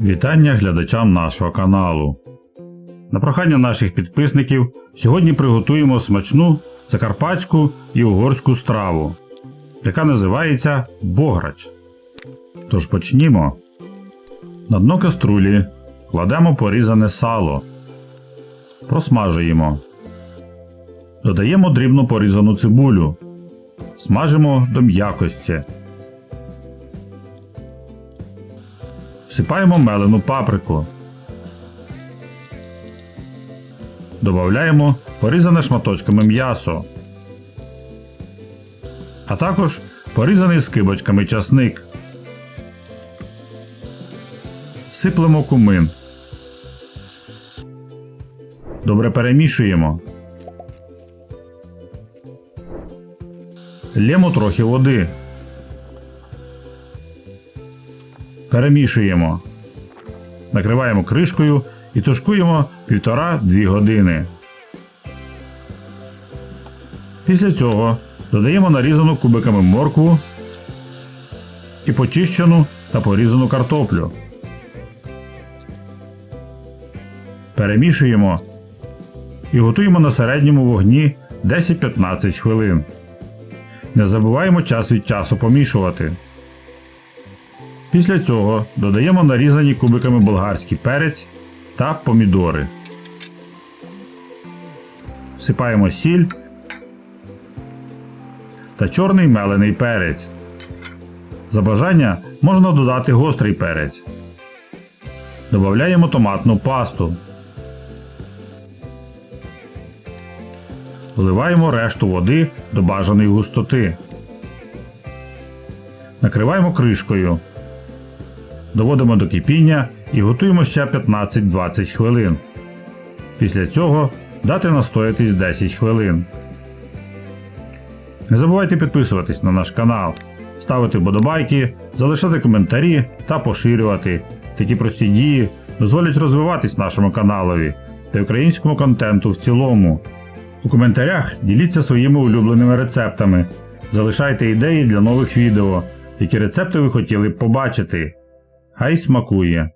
Вітання глядачам нашого каналу. На прохання наших підписників сьогодні приготуємо смачну закарпатську і угорську страву, яка називається бограч. Тож почнімо. На дно каструлі кладемо порізане сало. Просмажуємо. Додаємо дрібно порізану цибулю. Смажимо до м'якості. Всипаємо мелену паприку. Добавляємо порізане шматочками м'ясо. А також порізаний скибочками часник. Сиплемо кумин. Добре перемішуємо. Лємо трохи води. Перемішуємо. Накриваємо кришкою і тушкуємо 1,5-2 години. Після цього додаємо нарізану кубиками моркву і почищену та порізану картоплю. Перемішуємо і готуємо на середньому вогні 10-15 хвилин. Не забуваємо час від часу помішувати. Після цього додаємо нарізані кубиками болгарський перець та помідори. Всипаємо сіль та чорний мелений перець. За бажання можна додати гострий перець. Додаємо томатну пасту. Вливаємо решту води до бажаної густоти. Накриваємо кришкою. Доводимо до кипіння і готуємо ще 15-20 хвилин. Після цього дати настоятись 10 хвилин. Не забувайте підписуватись на наш канал, ставити вподобайки, залишати коментарі та поширювати. Такі прості дії дозволять розвиватись нашому каналові та українському контенту в цілому. У коментарях діліться своїми улюбленими рецептами, залишайте ідеї для нових відео, які рецепти ви хотіли б побачити. Хай смакує!